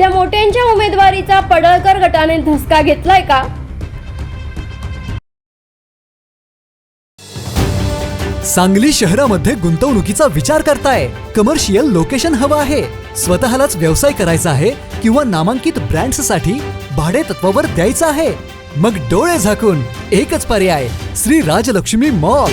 त्या मोठ्यांच्या उमेदवारीचा पडळकर गटाने धसका घेतलाय का? सांगली शहरामध्ये गुंतवणुकीचा विचार करताय. कमर्शियल लोकेशन हवं आहे. स्वतःलाच व्यवसाय करायचा आहे किंवा नामांकित ब्रँड्ससाठी भाडे तत्वावर द्यायचं आहे. मग डोळे झाकून एकच पर्याय श्री राजलक्ष्मी मॉल.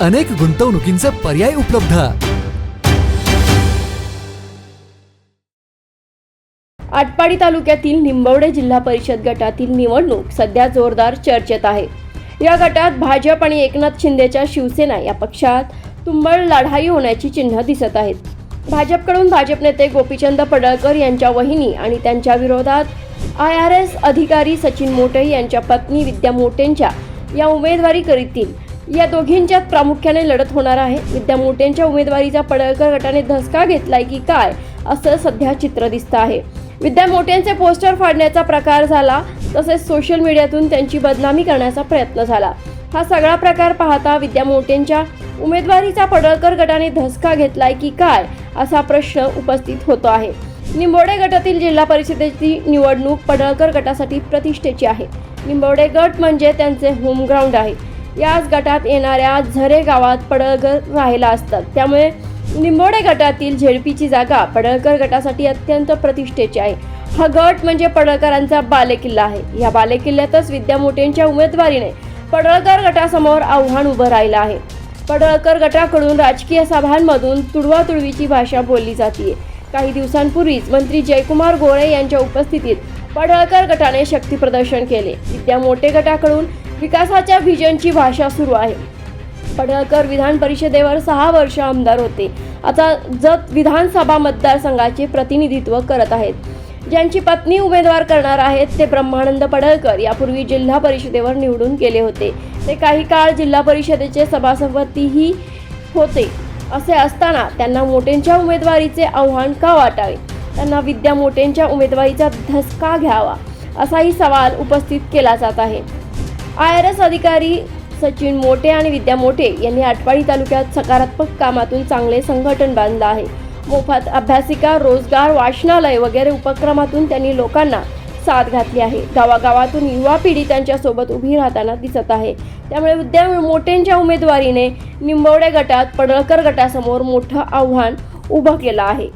अनेक गुंतवणुकींचे पर्याय उपलब्ध. आटपाडी तालुक्यातील निंबवडे जिल्हा परिषद गटातील निवडणूक सध्या जोरदार चर्चेत आहे. या गटात भाजप आणि एकनाथ शिंदेच्या शिवसेना या पक्षात तुंबळ लढाई होण्याची चिन्ह दिसत आहेत. भाजपकडून भाजप नेते गोपीचंद पडळकर यांच्या वहिनी आणि त्यांच्या विरोधात आय आर एस अधिकारी सचिन मोटे यांच्या पत्नी विद्या मोटेंच्या या उमेदवारी करीतील. या दोघींच्यात प्रामुख्याने लढत होणार आहे. विद्या मोटेंच्या उमेदवारीचा पडळकर गटाने धसका घेतलाय की काय असं सध्या चित्र दिसतं आहे. विद्या मोठ्यांचे पोस्टर फाडण्याचा प्रकार झाला तसेच सोशल मीडियातून त्यांची बदनामी करण्याचा प्रयत्न झाला. हा सगळा प्रकार पाहता विद्या मोटेंच्या उमेदवारीचा पडळकर गटाने धसका घेतलाय की काय असा प्रश्न उपस्थित होतो आहे. निंबोडे गटातील जिल्हा परिषदेची निवडणूक पडळकर गटासाठी प्रतिष्ठेची आहे. निंबोडे गट म्हणजे त्यांचे होमग्राऊंड आहे. याच गटात येणाऱ्या झरे गावात पडळकर राहिला असतात त्यामुळे निंबोडे गटातील झेडपीची जागा पडळकर गटासाठी अत्यंत प्रतिष्ठेची आहे. हा गट म्हणजे पडळकरांचा बालेकिल्ला आहे. या बालेकिल्ल्यातच विद्या मोटेंच्या उमेदवारीने पडळकर गटासमोर आव्हान उभं राहिलं आहे. पडळकर गटाकडून राजकीय सभांमधून तुडवातुडवीची भाषा बोलली जाते काही दिवसांपूर्वीच मंत्री जयकुमार गोळे यांच्या उपस्थितीत पडळकर गटाने शक्ती प्रदर्शन केले. विद्या मोठे गटाकडून विकासाच्या व्हिजनची भाषा सुरू आहे. पडळकर विधान परिषदेवर सहा वर्ष आमदार होते. आता जत विधानसभा मतदारसंघाचे प्रतिनिधित्व करत आहेत. ज्यांची पत्नी उमेदवार करणार आहेत ते ब्रह्मानंद पडळकर यापूर्वी जिल्हा परिषदेवर निवडून गेले होते. ते काही काळ जिल्हा परिषदेचे सभासदपतीही होते. असे असताना त्यांना मोटेंच्या उमेदवारीचे आव्हान का वाटावे? त्यांना विद्या मोटेंच्या उमेदवारीचा धसका घ्यावा असाही सवाल उपस्थित केला जात आहे. आय आर एस अधिकारी सचिन मोटे आणि विद्या मोटे यांनी आटपाडी तालुक्यात सकारात्मक कामातून चांगले संघटन बांधलं आहे. मोफत अभ्यासिका रोजगार वाचनालय वगैरे उपक्रमातून त्यांनी लोकांना साथ घातली आहे. गावागावातून युवा पिढी त्यांच्यासोबत उभी राहताना दिसत आहे. त्यामुळे विद्या मोटेंच्या उमेदवारीने निंबवडे गटात पडळकर गटासमोर मोठं आव्हान उभं केलं आहे.